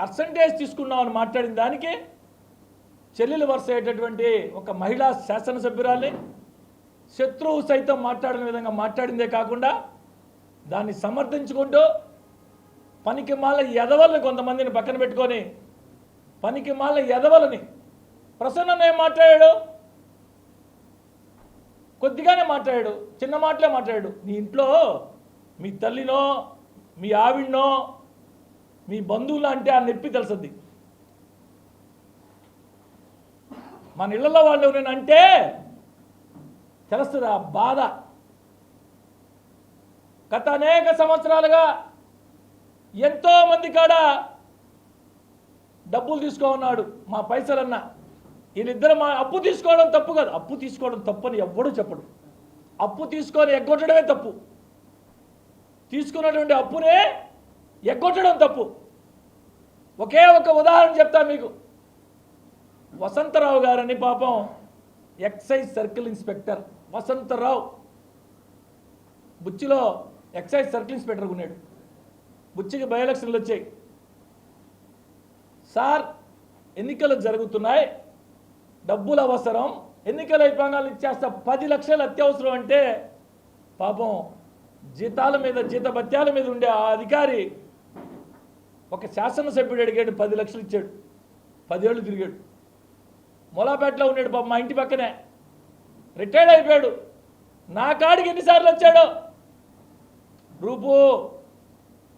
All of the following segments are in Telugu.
పర్సంటేజ్ తీసుకున్నామని మాట్లాడిన దానికి చెల్లెలు వరుస అయ్యేటటువంటి ఒక మహిళా శాసనసభ్యురాల్ని శత్రువు సైతం మాట్లాడిన విధంగా మాట్లాడిందే కాకుండా దాన్ని సమర్థించుకుంటూ పనికి మాల ఎదవలని కొంతమందిని పక్కన పెట్టుకొని పనికి మాల ఎదవలని ప్రసన్న ఏం మాట్లాడాడు. కొద్దిగానే మాట్లాడాడు. చిన్న మాటలే మాట్లాడాడు. నీ ఇంట్లో మీ తల్లినో మీ ఆవిడనో మీ బంధువులు అంటే ఆ నొప్పి తెలుసుద్ది మన ఇళ్ళలో వాళ్ళు ఎవరైనా అంటే తెలుస్తుంది ఆ బాధ. గత అనేక సంవత్సరాలుగా ఎంతో మంది కాడ డబ్బులు తీసుకో ఉన్నాడు మా పైసలన్నా. వీళ్ళిద్దరు మా అప్పు తీసుకోవడం తప్పు కాదు. అప్పు తీసుకోవడం తప్పు అని ఎవ్వడూ చెప్పడు. అప్పు తీసుకొని ఎగ్గొట్టడమే తప్పు. తీసుకున్నటువంటి అప్పునే ఎగ్గొట్టడం తప్పు. ఒకే ఒక ఉదాహరణ చెప్తా మీకు. వసంతరావు గారని పాపం ఎక్సైజ్ సర్కిల్ ఇన్స్పెక్టర్ వసంతరావు. బుచ్చిలో ఎక్సైజ్ సర్కిల్ ఇన్స్పెక్టర్ ఉన్నాడు. బుచ్చికి బై ఎలక్షన్లు వచ్చాయి. సార్ ఎన్నికలు జరుగుతున్నాయి. డబ్బులు అవసరం. ఎన్నికల అయిపోగానే ఇచ్చేస్తా పది లక్షలు అత్యవసరం అంటే పాపం జీతాల మీద జీతభత్యాల మీద ఉండే ఆ అధికారి ఒక శాసనసభ్యుడు అడిగాడు పది లక్షలు ఇచ్చాడు. పదేళ్ళు తిరిగాడు. మొలాపేటలో ఉన్నాడు బాబు మా ఇంటి పక్కనే. రిటైర్డ్ అయిపోయాడు. నా కాడికి ఎన్నిసార్లు వచ్చాడు? రూపు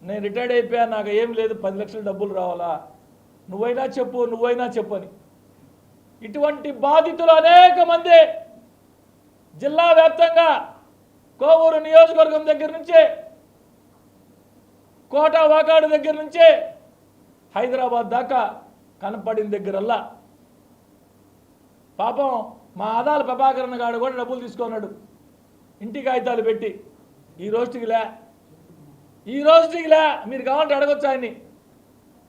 నేను రిటైర్డ్ అయిపోయా నాకు ఏం లేదు పది లక్షలు డబ్బులు రావాలా? నువ్వైనా చెప్పు నువ్వైనా చెప్పు అని. ఇటువంటి బాధితులు అనేక మంది జిల్లా వ్యాప్తంగా కోవూరు నియోజకవర్గం దగ్గర నుంచి కోట వాకాడు దగ్గర నుంచే హైదరాబాద్ దాకా కనపడిన దగ్గరల్లా. పాపం మా ఆదాల ప్రభాకరణ గాడు కూడా డబ్బులు తీసుకున్నాడు. ఇంటి కాగితాలు పెట్టి. ఈ రోజుకిలా ఈ రోజుకిలా మీరు కావాలంటే అడగొచ్చు ఆయన్ని.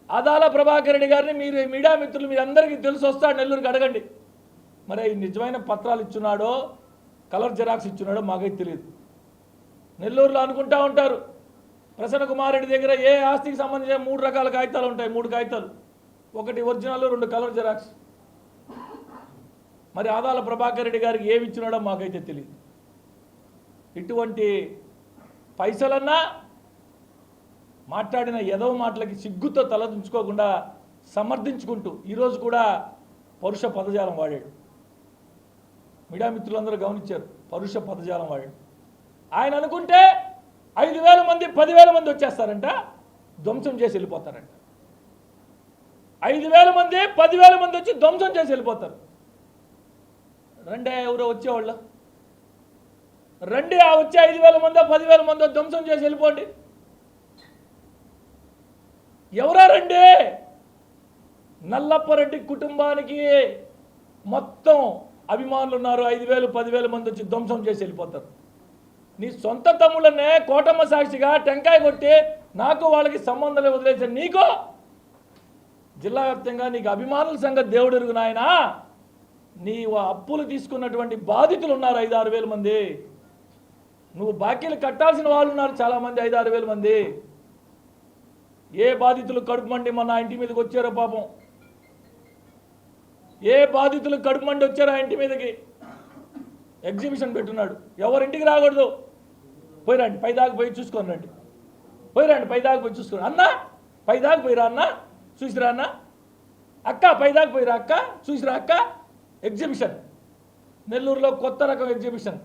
అదాల ప్రభాకరెడ్డి గారిని మీరు మీడియా మిత్రులు మీ అందరికీ తెలిసి వస్తాడు నెల్లూరుకి అడగండి. మరి నిజమైన పత్రాలు ఇచ్చున్నాడో కలర్ జెరాక్స్ ఇచ్చున్నాడో మాకైతే తెలియదు. నెల్లూరులో అనుకుంటా ఉంటారు. ప్రసన్న కుమార్ రెడ్డి దగ్గర ఏ ఆస్తికి సంబంధించిన మూడు రకాల కాగితాలు ఉంటాయి? మూడు కాగితాలు. ఒకటి ఒరిజినల్ రెండు కలర్ జెరాక్స్. మరి ఆదాల ప్రభాకర్ రెడ్డి గారికి ఏమి ఇచ్చినాడో మాకైతే తెలియదు. ఇటువంటి పైసలన్నా మాట్లాడిన ఎదవ మాటలకి సిగ్గుతో తలదించుకోకుండా సమర్థించుకుంటూ ఈరోజు కూడా పరుష పదజాలం వాడాడు. మీడియా మిత్రులందరూ గమనించారు పరుష పదజాలం వాడాడు. ఆయన అనుకుంటే ఐదు వేల మంది పదివేల మంది వచ్చేస్తారంట ధ్వంసం చేసి వెళ్ళిపోతారంట. ఐదు వేల మంది పదివేల మంది వచ్చి ధ్వంసం చేసి వెళ్ళిపోతారు. రెండే ఎవరో వచ్చేవాళ్ళు? రండి ఆ వచ్చే ఐదు వేల మందో పదివేల మందో ధ్వంసం చేసి వెళ్ళిపోండి. ఎవరా రండి? నల్లప్పరెడ్డి కుటుంబానికి మొత్తం అభిమానులు ఉన్నారు. ఐదు వేలు పదివేల మంది వచ్చి ధ్వంసం చేసి వెళ్ళిపోతారు. నీ సొంత తమ్ముళ్ళనే కోటమ్మ సాక్షిగా టెంకాయ కొట్టి నాకు వాళ్ళకి సంబంధాలు వదిలేసిన నీకు? జిల్లా వ్యాప్తంగా నీకు అభిమానుల సంగతి దేవుడు ఎరుగు నాయనా. నీ అప్పులు తీసుకున్నటువంటి బాధితులు ఉన్నారు ఐదు ఆరు వేల మంది. నువ్వు బాకీలు కట్టాల్సిన వాళ్ళు ఉన్నారు చాలామంది ఐదు ఆరు వేల మంది. ఏ బాధితులు కడుపు మండి మొన్న ఇంటి మీదకి వచ్చారో పాపం. ఏ బాధితులు కడుపు మండి వచ్చారో ఆ ఇంటి మీదకి. ఎగ్జిబిషన్ పెట్టున్నాడు. ఎవరింటికి రాకూడదు? పోయిరండి రండి దాకా పోయి చూసుకొని రండి. పోయిరండి రండి దాకా పోయి చూసుకొని అన్న పైదాకా పోయిరా అన్న చూసిరా అన్న. అక్క పైదాకా పోయిరా అక్క చూసిరా అక్క. ఎగ్జిబిషన్ నెల్లూరులో కొత్త రకం ఎగ్జిబిషన్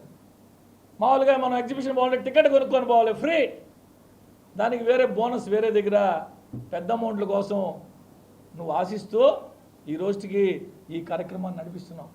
మామూలుగా మనం ఎగ్జిబిషన్ పోవాలంటే టికెట్ కొనుక్కొని పోవాలి ఫ్రీ దానికి వేరే బోనస్ వేరే దగ్గర పెద్ద అమౌంట్ల కోసం నువ్వు ఆశిస్తూ ఈ రోజుకి ఈ కార్యక్రమాన్ని నడిపిస్తున్నావు.